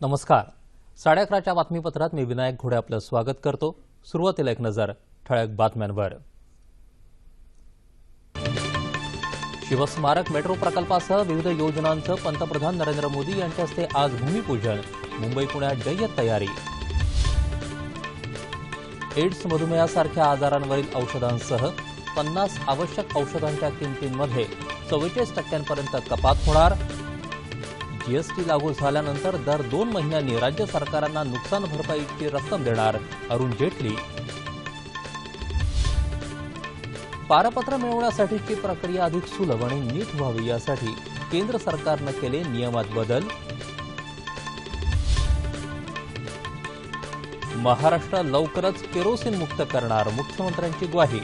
नमस्कार. साडे अकराच्या बातमीपत्रात मी विनायक घोडे आपलं स्वागत करतो. सुरुवातीला एक नजर ठळक बातम्यांवर. शिवस्मारक मेट्रो प्रकल्पासह विविध योजनांचं पंतप्रधान नरेंद्र मोदी यांच्या हस्ते आज भूमिपूजन. मुंबई पुण्यात जय्यत तयारी. एड्स मधुमेहासारख्या आजारांवरील औषधांसह पन्नास आवश्यक औषधांच्या किमतींमध्ये चव्वेचाळीस टक्क्यांपर्यंत कपात होणार. जीएसटी लागू झाल्यानंतर दर दोन महिन्यांनी राज्य सरकारांना नुकसान भरपाईची रक्कम देणार अरुण जेटली. पारपत्र मिळवण्यासाठीची प्रक्रिया अधिक सुलभ आणि नीट व्हावी यासाठी केंद्र सरकारनं केले नियमात बदल. महाराष्ट्र लवकरच केरोसिन मुक्त करणार मुख्यमंत्र्यांची ग्वाही.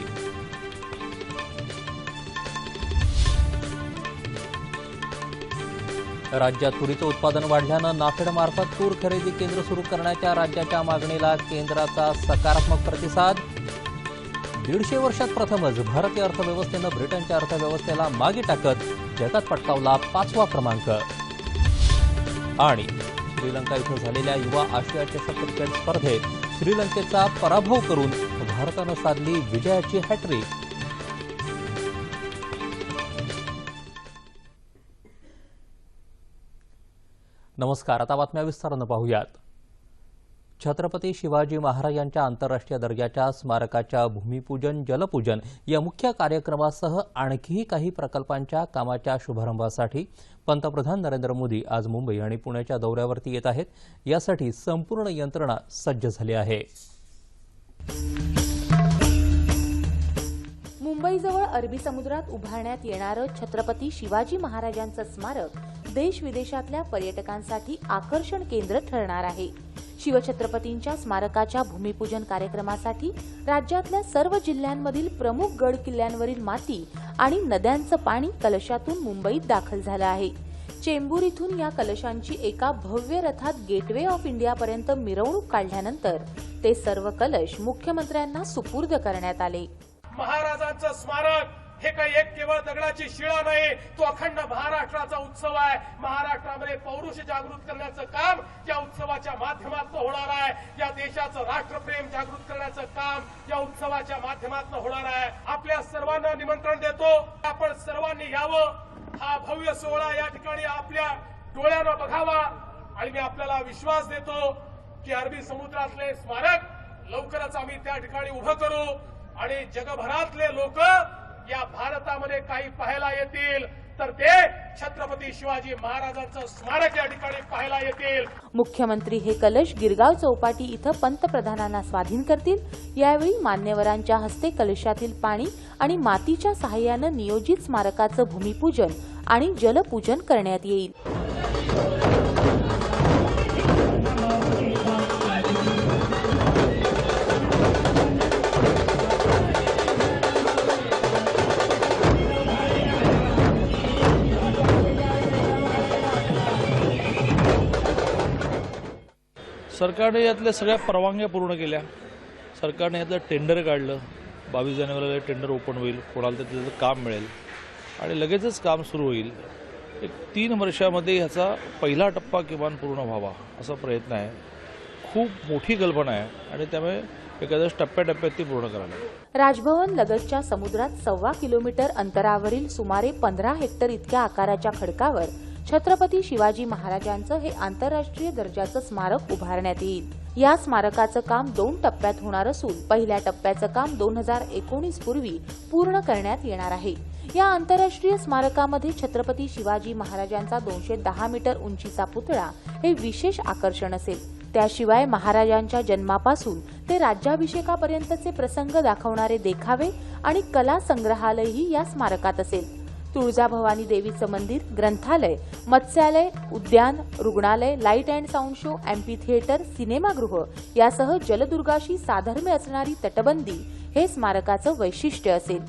राज्यात तुरीचं उत्पादन वाढल्यानं नाफेडमार्फत तूर खरेदी केंद्र सुरू करण्याच्या राज्याच्या मागणीला केंद्राचा सकारात्मक प्रतिसाद. दीडशे वर्षात प्रथमच भारतीय अर्थव्यवस्थेनं ब्रिटनच्या अर्थव्यवस्थेला मागे टाकत जगात पटकावला पाचवा क्रमांक. आणि श्रीलंका इथं झालेल्या युवा आशिया चषक क्रिकेट स्पर्धेत श्रीलंकेचा पराभव करून भारतानं साधली विजयाची हॅट्रिक नमस्कार आता बातम्या विस्तारानं पाहूयात. छत्रपती शिवाजी महाराजांच्या आंतरराष्ट्रीय दर्जाच्या स्मारकाच्या भूमिपूजन जलपूजन या मुख्य कार्यक्रमासह आणखीही काही प्रकल्पांच्या कामाच्या शुभारंभासाठी पंतप्रधान नरेंद्र मोदी आज मुंबई आणि पुण्याच्या दौऱ्यावरती येत आहेत. यासाठी संपूर्ण यंत्रणा सज्ज झाली आहे. मुंबईजवळ अरबी समुद्रात उभारण्यात येणारं छत्रपती शिवाजी महाराजांचं स्मारक देश विदेशातल्या पर्यटकांसाठी आकर्षण केंद्र ठरणार आहे. शिवछत्रपतींच्या स्मारकाच्या भूमिपूजन कार्यक्रमासाठी राज्यातल्या सर्व जिल्ह्यांमधील प्रमुख गड किल्ल्यांवरील माती आणि नद्यांचं पाणी कलशातून मुंबईत दाखल झालं आहे. चेंबूर इथून या कलशांची एका भव्य रथात गेटवे ऑफ इंडियापर्यंत मिरवणूक काढल्यानंतर ते सर्व कलश मुख्यमंत्र्यांना सुपूर्द करण्यात आले. महाराजांचं स्मारक हे काही एक केवळ दगडाची शिळा नाही तो अखंड महाराष्ट्राचा उत्सव आहे. महाराष्ट्रामध्ये पौरुष जागृत करण्याचं काम या उत्सवाच्या माध्यमातून होणार आहे. या देशाचं राष्ट्रप्रेम जागृत करण्याचं काम या उत्सवाच्या माध्यमातून होणार आहे. आपल्या सर्वांना निमंत्रण देतो. आपण सर्वांनी यावं. हा भव्य सोहळा या ठिकाणी आपल्या डोळ्यानं बघावा. आणि मी आपल्याला विश्वास देतो की अरबी समुद्रातले स्मारक लवकरच आम्ही त्या ठिकाणी उभं करू. आणि जगभरातले लोक या भारतामध्ये काही पाहायला येतील तर ते छत्रपती शिवाजी महाराजांचं स्मारक या ठिकाणी पाहायला येतील. मुख्यमंत्री हे कलश गिरगाव चौपाटी इथं पंतप्रधानांना स्वाधीन करतील. यावेळी मान्यवरांच्या हस्ते कलशातील पाणी आणि मातीच्या सहाय्यानं नियोजित स्मारकाचं भूमिपूजन आणि जलपूजन करण्यात येईल. सरकारने यातल्या सगळ्या परवानग्या पूर्ण केल्या. सरकारने यातलं टेंडर काढलं. बावीस जानेवारीला टेंडर ओपन होईल. कोणाला तर त्याचं काम मिळेल. आणि लगेचच काम सुरू होईल. एक तीन वर्षामध्ये ह्याचा पहिला टप्पा किमान पूर्ण व्हावा असा प्रयत्न आहे. खूप मोठी कल्पना आहे. आणि त्यामुळे एखाद्या टप्प्याटप्प्यात ती पूर्ण करायला राजभवन लगतच्या समुद्रात सव्वा किलोमीटर अंतरावरील सुमारे पंधरा हेक्टर इतक्या आकाराच्या खडकावर छत्रपती शिवाजी महाराजांचं हे आंतरराष्ट्रीय दर्जाचं स्मारक उभारण्यात येईल. या स्मारकाचं काम दोन टप्प्यात होणार असून पहिल्या टप्प्याचं काम दोन हजार एकोणीस पूर्वी पूर्ण करण्यात येणार आहे. या आंतरराष्ट्रीय स्मारकामध्ये छत्रपती शिवाजी महाराजांचा दोनशे दहा मीटर उंचीचा पुतळा हे विशेष आकर्षण असेल. त्याशिवाय महाराजांच्या जन्मापासून ते राज्याभिषेकापर्यंतचे प्रसंग दाखवणारे देखावे आणि कला संग्रहालयही या स्मारकात असेल. तुळजाभवानी देवीचं मंदिर ग्रंथालय मत्स्यालय उद्यान रुग्णालय light and sound show amphitheatre सिनेमागृह यासह जलदुर्गाशी साधर्म्य असणारी तटबंदी हे स्मारकाचं वैशिष्ट्य असेल.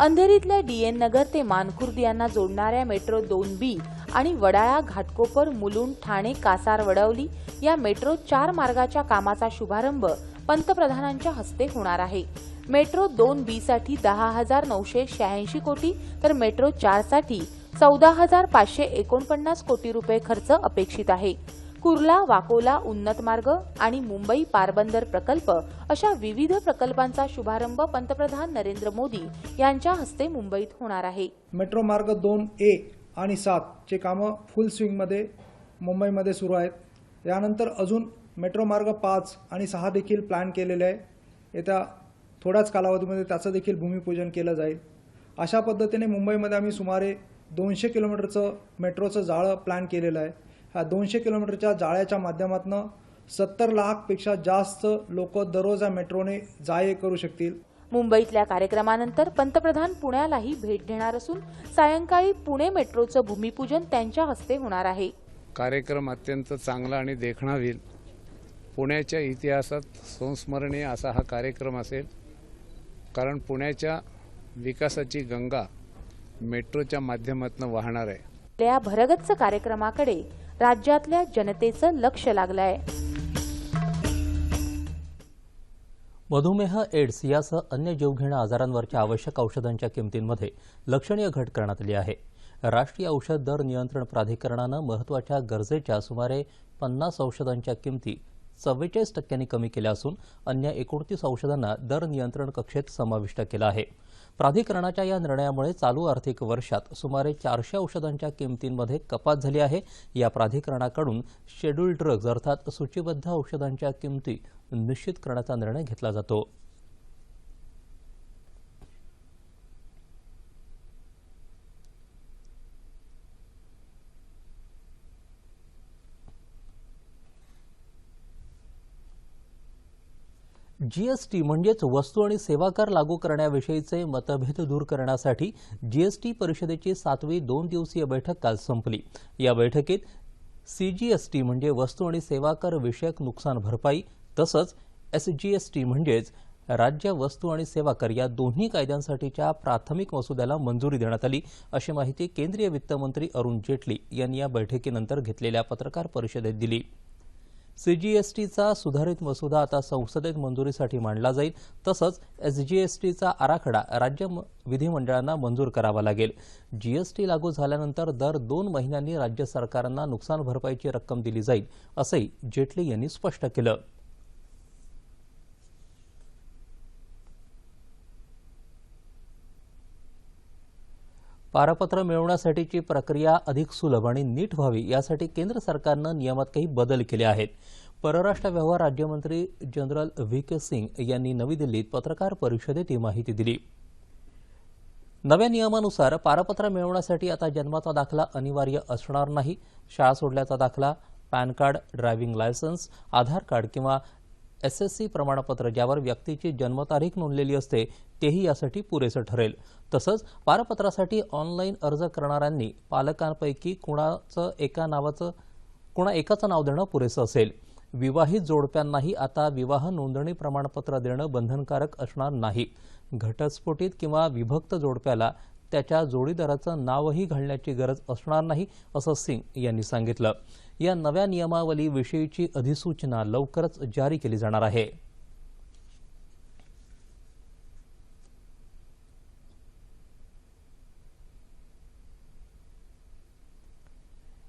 अंधेरीतल्या डीएन नगर ते मानखुर्द यांना जोडणाऱ्या मेट्रो दोन बी आणि वडाळा घाटकोपर मुलुंड ठाणे कासार वडवली या मेट्रो चार मार्गाच्या कामाचा शुभारंभ पंतप्रधानांच्या हस्ते होणार आहे. मेट्रो दोन बी साठी दहा हजार नऊशे शहाऐंशी कोटी तर मेट्रो चारसाठी चौदा हजार पाचशे एकोणपन्नास कोटी रुपये खर्च अपेक्षित आहे. कुर्ला वाकोला उन्नत मार्ग आणि मुंबई पारबंदर प्रकल्प अशा विविध प्रकल्पांचा शुभारंभ पंतप्रधान नरेंद्र मोदी यांच्या हस्ते मुंबईत होणार आहे. मेट्रो मार्ग दोन ए आणि सातचे कामं फुल स्विंगमध्ये मुंबईमध्ये सुरू आहेत. यानंतर अजून मेट्रो मार्ग पाच आणि सहा देखील प्लॅन केलेले आहे. येत्या थोड्याच कालावधीमध्ये त्याचं देखील भूमिपूजन केलं जाईल. अशा पद्धतीने मुंबईमध्ये आम्ही सुमारे दोनशे किलोमीटरचं मेट्रोचं जाळं प्लॅन केलेलं आहे. ह्या दोनशे किलोमीटरच्या जाळ्याच्या माध्यमातून सत्तर लाखपेक्षा जास्त लोक दररोज या मेट्रोने जा ये करू शकतील. मुंबईतल्या कार्यक्रमानंतर पंतप्रधान पुण्यालाही भेट देणार असून सायंकाळी पुणे मेट्रोचं भूमिपूजन त्यांच्या हस्ते होणार आहे. कार्यक्रम अत्यंत चांगला आणि देखणा होईल. पुण्याच्या इतिहासात संस्मरणीय असा हा कार्यक्रम असेल. कारण पुण्याच्या विकासाची गंगा मेट्रोच्या माध्यमातून वाहणार आहे. या भरगच्च कार्यक्रमाकडे राज्यातल्या जनतेचं लक्ष लागलंय. मधुमेह एड्स यासह अन्य जीवघेण्या आजारांवरच्या आवश्यक औषधांच्या किमतींमध्ये लक्षणीय घट करण्यात आली आहे. राष्ट्रीय औषध दर नियंत्रण प्राधिकरणानं महत्त्वाच्या गरजेच्या सुमारे पन्नास औषधांच्या किमती चव्वेचाळीस टक्क्यांनी कमी केल्या असून अन्य एकोणतीस औषधांना दर नियंत्रण कक्षेत समाविष्ट केलं आहे. प्राधिकरणाच्या या निर्णयामुळे चालू आर्थिक वर्षात सुमारे चारशे औषधांच्या किमतींमध्ये कपात झाली आहे. या प्राधिकरणाकडून शेड्यूल्ड ड्रग्ज अर्थात सूचीबद्ध औषधांच्या किमती निश्चित करण्याचा निर्णय घेतला जातो. जीएसटी म्हणजेच वस्तू आणि सेवा कर लागू करण्याविषयीचे मतभेद दूर करण्यासाठी जीएसटी परिषदेची सातवी दोन दिवसीय बैठक काल संपली. या बैठकीत सीजीएसटी म्हणजे वस्तू आणि सेवा कर विषयक नुकसान भरपाई तसंच एसजीएसटी म्हणजेच राज्य वस्तू आणि सेवा कर या दोन्ही कायद्यांसाठीच्या प्राथमिक मसुद्याला मंजुरी देण्यात आली अशी माहिती केंद्रीय वित्तमंत्री अरुण जेटली यांनी या बैठकीनंतर घेतलेल्या पत्रकार परिषदेत दिली. सीजीएसटीचा सुधारित मसुदा आता संसदेत मंजुरीसाठी मांडला जाईल. तसंच एसजीएसटीचा आराखडा राज्य म- विधिमंडळांना मंजूर करावा लागेल. जीएसटी लागू झाल्यानंतर दर दोन महिन्यांनी राज्य सरकारांना नुकसान भरपाईची रक्कम दिली जाईल असंही जेटली यांनी स्पष्ट केलं. पारपत्र मिळवण्यासाठीची प्रक्रिया अधिक सुलभ आणि नीट व्हावी यासाठी केंद्र सरकारनं नियमात काही बदल केले आहेत. परराष्ट्र व्यवहार राज्यमंत्री जनरल व्ही के सिंग यांनी नवी दिल्लीत पत्रकार परिषदेत ही माहिती दिली. नव्या नियमानुसार पारपत्र मिळवण्यासाठी आता जन्माचा दाखला अनिवार्य असणार नाही. शाळा सोडल्याचा दाखला PAN card driving licence Aadhaar card किंवा एस एस सी प्रमाणपत्र ज्यावर व्यक्तीची जन्मतारीख नोंदलेली असते तेही यासाठी पुरेसं ठरेल. तसंच पारपत्रासाठी ऑनलाईन अर्ज करणाऱ्यांनी पालकांपैकी कुणाचं एका नावाचं कुणा एकाचं नाव देणं पुरेसं असेल. विवाहित जोडप्यांनाही आता विवाह नोंदणी प्रमाणपत्र देणं बंधनकारक असणार नाही. घटस्फोटित किंवा विभक्त जोडप्याला त्याच्या जोडीदाराचं नावही घालण्याची गरज असणार नाही असं सिंग यांनी सांगितलं. या नव्या नियमावलीविषयीची अधिसूचना लवकरच जारी केली जाणार आहे.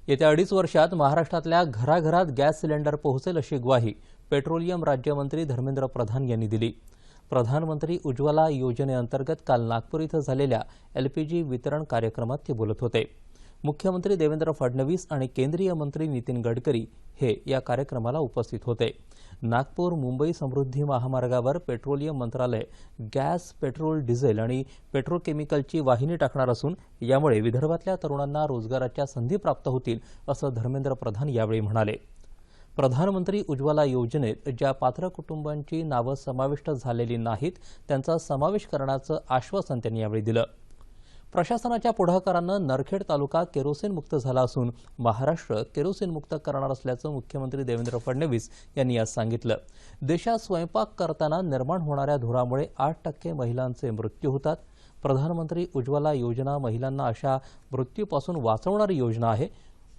येत्या अडीच वर्षात महाराष्ट्रातल्या घराघरात गॅस सिलेंडर पोहोचेल अशी ग्वाही पेट्रोलियम राज्यमंत्री धर्मेंद्र प्रधान यांनी दिली. प्रधानमंत्री उज्ज्वला योजनेअंतर्गत काल नागपूर इथं झालेल्या एलपीजी वितरण कार्यक्रमात ते बोलत होते. मुख्यमंत्री देवेंद्र फडणवीस आणि केंद्रीय मंत्री नितीन गडकरी हे या कार्यक्रमाला उपस्थित होते. नागपूर मुंबई समृद्धी महामार्गावर पेट्रोलियम मंत्रालय गॅस पेट्रोल डिझेल आणि पेट्रोकेमिकलची वाहिनी टाकणार असून यामुळे विदर्भातल्या तरुणांना रोजगाराच्या संधी प्राप्त होतील असं धर्मेंद्र प्रधान यावेळी म्हणाले. प्रधानमंत्री उज्ज्वला योजनेत ज्या पात्र कुटुंबांची नावं समाविष्ट झालेली नाहीत त्यांचा समावेश करण्याचं आश्वासन त्यांनी यावेळी दिलं. प्रशासनाच्या पुढाकारानं नरखेड तालुका केरोसिन मुक्त झाला असून महाराष्ट्र केरोसिन मुक्त करणार असल्याचं मुख्यमंत्री देवेंद्र फडणवीस यांनी आज सांगितलं. देशात स्वयंपाक करताना निर्माण होणाऱ्या धुरामुळे आठ टक्के महिलांचे मृत्यू होतात. प्रधानमंत्री उज्ज्वला योजना महिलांना अशा मृत्यूपासून वाचवणारी योजना आहे.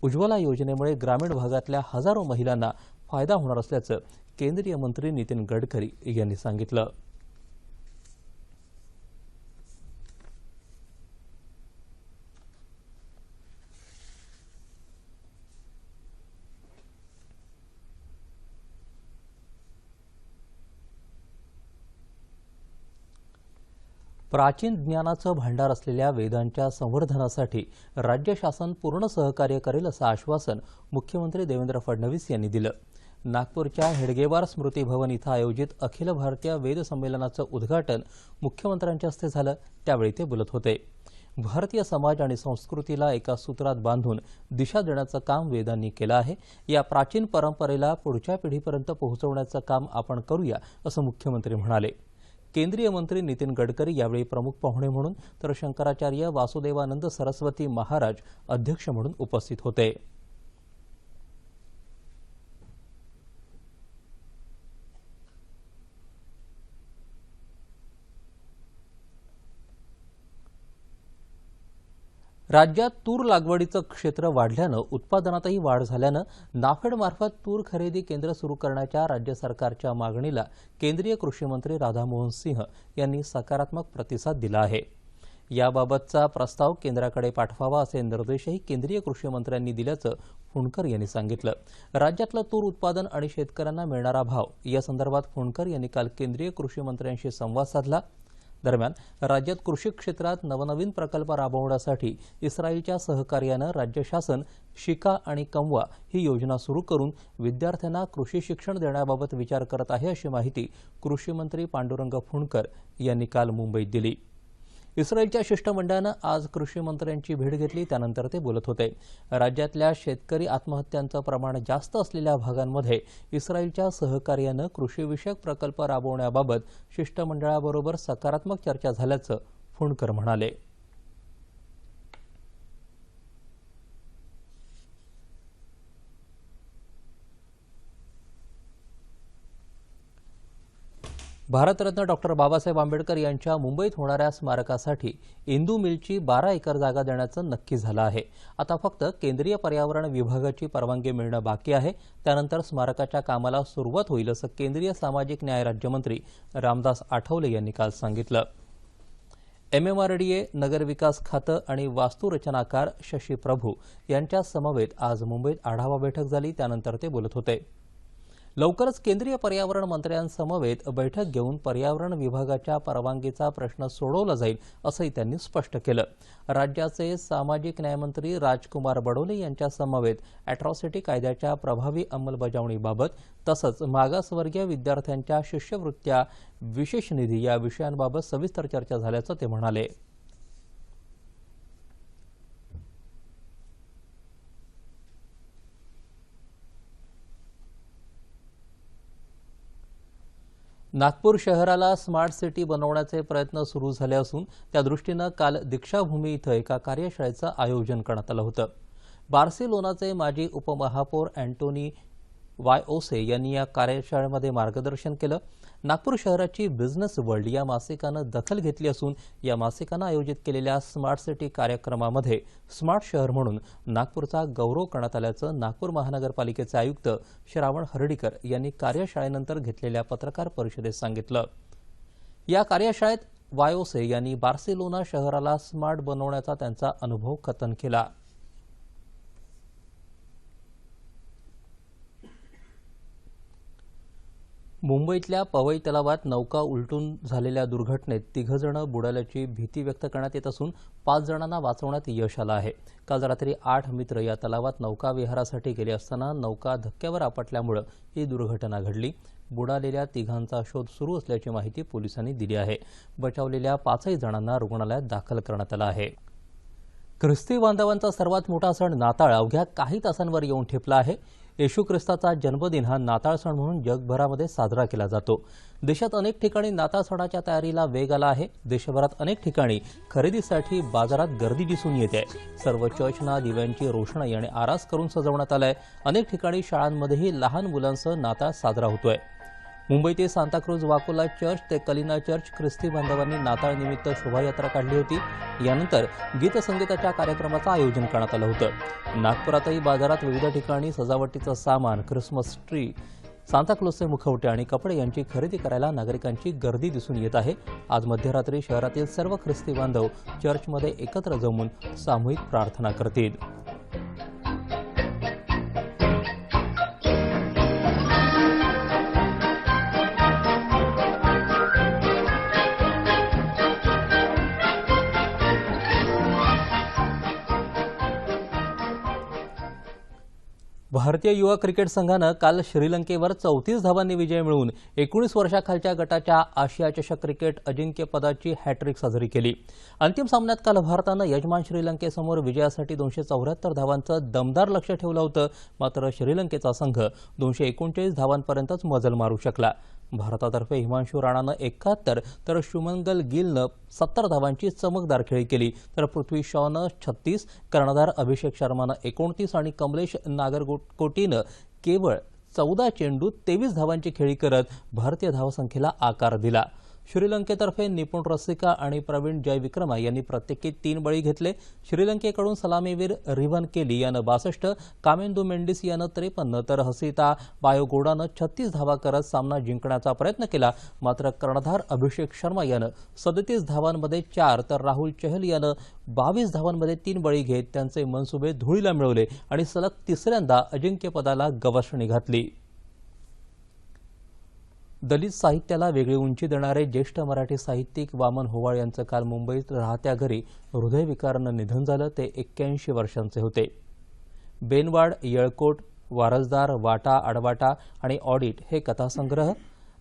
उज्ज्वला योजनेमुळे ग्रामीण भागातल्या हजारो महिलांना फायदा होणार असल्याचं केंद्रीय मंत्री नितीन गडकरी यांनी सांगितलं. प्राचीन ज्ञानाचं भांडार असलेल्या वेदांच्या संवर्धनासाठी राज्य शासन पूर्ण सहकार्य करेल असं आश्वासन मुख्यमंत्री देवेंद्र फडणवीस यांनी दिलं. नागपूरच्या हेडगेवार स्मृती भवन इथं आयोजित अखिल भारतीय वेद संमेलनाचं उद्घाटन मुख्यमंत्र्यांच्या हस्ते झालं त्यावेळी ते बोलत होते. भारतीय समाज आणि संस्कृतीला एका सूत्रात बांधून दिशा देण्याचं काम वेदांनी केलं आहे. या प्राचीन परंपरेला पुढच्या पिढीपर्यंत पोहोचवण्याचं काम आपण करूया असं मुख्यमंत्री म्हणाले. केंद्रीय मंत्री नितीन गडकरी यावेळी प्रमुख पाहुणे म्हणून तर शंकराचार्य वासुदेवानंद सरस्वती महाराज अध्यक्ष म्हणून उपस्थित होते. राज्यात तूर लागवडीचं क्षेत्र वाढल्यानं उत्पादनातही वाढ झाल्यानं नाफेडमार्फत तूर खरेदी केंद्र सुरू करण्याच्या राज्य सरकारच्या मागणीला केंद्रीय कृषी मंत्री राधामोहन सिंह यांनी सकारात्मक प्रतिसाद दिला आहे. याबाबतचा प्रस्ताव केंद्राकडे पाठवावा असे निर्देशही केंद्रीय कृषीमंत्र्यांनी दिल्याचं फुंडकर यांनी सांगितलं. राज्यातलं तूर उत्पादन आणि शेतकऱ्यांना मिळणारा भाव या संदर्भात फुंडकर यांनी काल केंद्रीय कृषीमंत्र्यांशी संवाद साधला. दरम्यान राज्यात कृषी क्षेत्रात नवनवीन प्रकल्प राबवण्यासाठी इस्रायलच्या सहकार्यानं राज्य शासन शिका आणि कमवा ही योजना सुरू करून विद्यार्थ्यांना कृषी शिक्षण देण्याबाबत विचार करत आहे अशी माहिती कृषी मंत्री पांडुरंग फुंडकर यांनी काल मुंबईत दिली. इस्रायलच्या शिष्टमंडळानं आज कृषी मंत्र्यांची भेट घेतली. त्यानंतर ते बोलत होते. राज्यातल्या शेतकरी आत्महत्यांचं प्रमाण जास्त असलेल्या भागांमध्ये इस्रायलच्या सहकार्यानं कृषीविषयक प्रकल्प राबवण्याबाबत शिष्टमंडळाबरोबर सकारात्मक चर्चा झाल्याचं फुंडकर म्हणाले. भारतरत्न डॉक्टर बाबासाहेब आंबेडकर यांच्या मुंबईत होणाऱ्या स्मारकासाठी इंदू मिलची बारा एकर जागा देण्याचं नक्की झालं आहे. आता फक्त केंद्रीय पर्यावरण विभागाची परवानगी मिळणं बाकी आहे. त्यानंतर स्मारकाच्या कामाला सुरुवात होईल असं केंद्रीय सामाजिक न्याय राज्यमंत्री रामदास आठवले यांनी काल सांगितलं. एमएमआरडीए नगरविकास खातं आणि वास्तुरचनाकार शशी प्रभू यांच्या समवेत आज मुंबईत आढावा बैठक झाली. त्यानंतर ते बोलत होते. लवकरच केंद्रीय पर्यावरण मंत्र्यांसमवेत बैठक घेऊन पर्यावरण विभागाच्या परवानगीचा प्रश्न सोडवला जाईल असंही त्यांनी स्पष्ट केलं. राज्याचे सामाजिक न्यायमंत्री राजकुमार बडोले यांच्यासमवेत अॅट्रॉसिटी कायद्याच्या प्रभावी अंमलबजावणीबाबत तसंच मागासवर्गीय विद्यार्थ्यांच्या शिष्यवृत्त्या विशेष निधी या विषयांबाबत सविस्तर चर्चा झाल्याचं ते म्हणाले. नागपूर शहराला स्मार्ट सिटी बनवण्याचे प्रयत्न सुरू झाले असून त्या दृष्टीनं काल दीक्षाभूमी इथं एका कार्यशाळेचं आयोजन करण्यात आलं होतं. बार्सिलोनाचे माजी उपमहापौर अँटोनी वायओसे यांनी या कार्यशाळेमध्ये मार्गदर्शन केलं. नागपूर शहराची बिझनेस वर्ल्ड या मासिकानं दखल घेतली असून या मासिकानं आयोजित केलेल्या स्मार्ट सिटी कार्यक्रमामध्ये स्मार्ट शहर म्हणून नागपूरचा गौरव करण्यात आल्याचं नागपूर महानगरपालिकेचे आयुक्त श्रावण हर्डीकर यांनी कार्यशाळेनंतर घेतलेल्या पत्रकार परिषदेत सांगितलं. या कार्यशाळेत वायोसे यांनी बार्सिलोना शहराला स्मार्ट बनवण्याचा त्यांचा अनुभव कथन केला. मुंबईतल्या पवई तलावात नौका उलटून झालेल्या दुर्घटनेत तिघजणं बुडाल्याची भीती व्यक्त करण्यात येत असून पाच जणांना वाचवण्यात यश आलं आहे. काल रात्री आठ मित्र या तलावात नौका विहारासाठी गेले असताना नौका धक्क्यावर आपटल्यामुळं ही दुर्घटना घडली. बुडालेल्या तिघांचा शोध सुरू असल्याची माहिती पोलिसांनी दिली आहे. बचावलेल्या पाचही जणांना रुग्णालयात दाखल करण्यात आलं आहे. ख्रिस्ती बांधवांचा सर्वात मोठा सण नाताळ अवघ्या काही तासांवर येऊन ठेपला आहे. येशू ख्रिस्ताचा जन्मदिन हा नाताळ सण म्हणून जगभरामध्ये साजरा केला जातो. देशात अनेक ठिकाणी नाताळ सणाच्या तयारीला वेग आला आहे. देशभरात अनेक ठिकाणी खरेदीसाठी बाजारात गर्दी दिसून येते. सर्व चर्चना दिव्यांची रोषणाई आणि आरास करून सजवण्यात आलाय. अनेक ठिकाणी शाळांमध्येही लहान मुलांसह नाताळ साजरा होतोय. मुंबईतील सांताक्रूज वाकोला चर्च ते कलिना चर्च ख्रिस्ती बांधवांनी नाताळ निमित्त शोभायात्रा काढली होती. यानंतर गीतसंगीताच्या कार्यक्रमाचं आयोजन करण्यात आलं होतं. नागपुरातही बाजारात विविध ठिकाणी सजावटीचं सामान ख्रिसमस ट्री सांताक्लॉजचे मुखवटे आणि कपडे यांची खरेदी करायला नागरिकांची गर्दी दिसून येत आहे. आज मध्यरात्री शहरातील सर्व ख्रिस्ती बांधव चर्चमध्ये एकत्र जमून सामूहिक प्रार्थना करतील. भारतीय युवा क्रिकेट संघानं काल श्रीलंकेवर चौतीस धावांनी विजय मिळवून एकोणीस वर्षाखालच्या गटाच्या आशिया चषक क्रिकेट अजिंक्यपदाची हॅट्रिक साजरी केली. अंतिम सामन्यात काल भारतानं यजमान श्रीलंकेसमोर विजयासाठी दोनशे चौऱ्याहत्तर धावांचं दमदार लक्ष ठेवलं होतं मात्र श्रीलंकेचा संघ दोनशे एकोणचाळीस धावांपर्यंतच मजल मारू शकला. भारतातर्फे हिमांशू राणानं एकाहत्तर तर शुमंगल गिलनं सत्तर धावांची चमकदार खेळी केली. तर पृथ्वी शॉनं छत्तीस कर्णधार अभिषेक शर्मानं एकोणतीस आणि कमलेश नागरकोटीनं केवळ चौदा चेंडू तेवीस धावांची खेळी करत भारतीय धावसंख्येला आकार दिला. श्रीलंकेतर्फे निपुण रसिका आणि प्रवीण जयविक्रमा यांनी प्रत्येकी तीन बळी घेतले. श्रीलंकेकडून सलामीवीर रिव्हन केली यानं बासष्ट कामेंदू मेंडिस यानं त्रेपन्न तर हसिता बायोगोडानं छत्तीस धावा करत सामना जिंकण्याचा प्रयत्न केला. मात्र कर्णधार अभिषेक शर्मा यानं सदतीस धावांमध्ये चार तर राहुल चहल यानं बावीस धावांमध्ये तीन बळी घेत त्यांचे मनसुबे धुळीला मिळवले आणि सलग तिसऱ्यांदा अजिंक्यपदाला गवसणी घातली. दलित साहित्याला वेगळी उंची देणारे ज्येष्ठ मराठी साहित्यिक वामन होवाळ यांचं काल मुंबईत राहत्या घरी हृदयविकारानं निधन झालं ते एक्क्याऐंशी वर्षांचे होते. बेनवाड येळकोट वारसदार वाटा आडवाटा आणि ऑडिट हे कथासंग्रह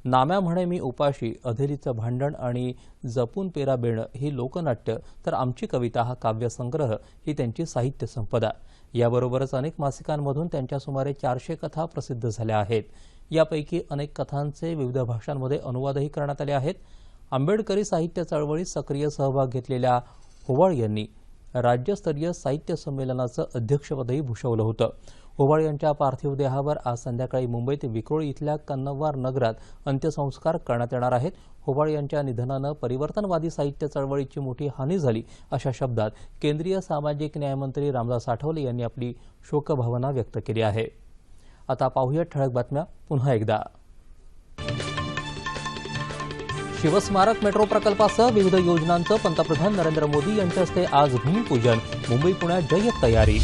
नाम्या म्हणे मी उपाशी अधेरीचं भांडण आणि जपून पेरा बेणं ही लोकनाट्य तर आमची कविता हा काव्यसंग्रह ही त्यांची साहित्य संपदा याबरोबरच अनेक मासिकांमधून त्यांच्या सुमारे चारशे कथा प्रसिद्ध झाल्या आहेत. यापैकी अनेक कथांचे विविध भाषांमध्ये अनुवादही करण्यात आले आहेत. आंबेडकरी साहित्य चळवळीत सक्रिय सहभाग घेतलेल्या होवाळ यांनी राज्यस्तरीय साहित्य संमेलनाचं अध्यक्षपदही भूषवलं होतं. होवाळ यांच्या पार्थिव देहावर आज संध्याकाळी मुंबईत विक्रोळी इथल्या कन्नवार नगरात अंत्यसंस्कार करण्यात येणार आहेत. होवाळ यांच्या निधनानं परिवर्तनवादी साहित्य चळवळीची मोठी हानी झाली अशा शब्दात केंद्रीय सामाजिक न्यायमंत्री रामदास आठवले यांनी आपली शोकभावना व्यक्त केली आहे. आता पाहूया ठळक बातम्या पुन्हा एकदा. शिवस्मारक मेट्रो प्रकल्पासह विविध योजनांचं पंतप्रधान नरेंद्र मोदी यांच्या हस्ते आज भूमिपूजन. मुंबई पुण्यात जय्यत तयारी.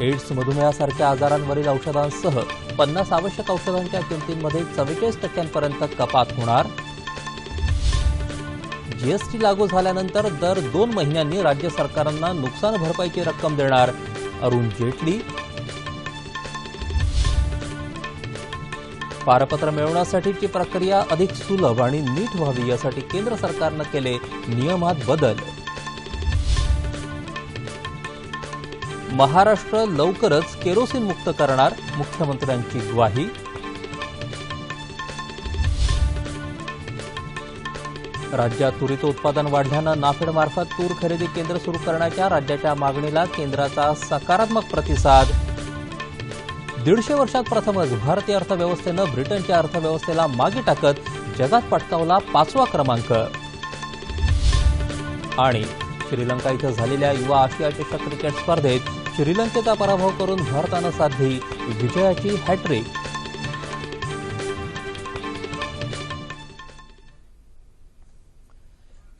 एड्स मधुमेहासारख्या आजारांवरील औषधांसह पन्नास आवश्यक औषधांच्या किमतींमध्ये चव्वेचाळीस टक्क्यांपर्यंत कपात होणार. जीएसटी लागू झाल्यानंतर दर दोन महिन्यांनी राज्य सरकारांना नुकसान भरपाईची रक्कम देणार. अरुण जेटली पारपत्र मिळवण्यासाठीची प्रक्रिया अधिक सुलभ आणि नीट व्हावी यासाठी केंद्र सरकारनं केले नियमात बदल. महाराष्ट्र लवकरच केरोसिन मुक्त करणार मुख्यमंत्र्यांची ग्वाही. राज्यात तुरीचं उत्पादन वाढल्यानं नाफेडमार्फत तूर खरेदी केंद्र सुरू करण्याच्या राज्याच्या मागणीला केंद्राचा सकारात्मक प्रतिसाद. दीडशे वर्षात प्रथमच भारतीय अर्थव्यवस्थेनं ब्रिटनच्या अर्थव्यवस्थेला मागे टाकत जगात पटकावला पाचवा क्रमांक. आणि श्रीलंका इथं झालेल्या युवा आशिया चषक क्रिकेट स्पर्धेत श्रीलंकेचा पराभव करून भारतानं साधली विजयाची हॅट्रिक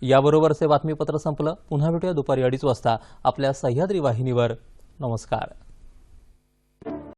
याबरोबरचे बातमीपत्र संपलं. पुन्हा भेटूया दुपारी अडीच वाजता आपल्या सह्याद्री वाहिनीवर. नमस्कार.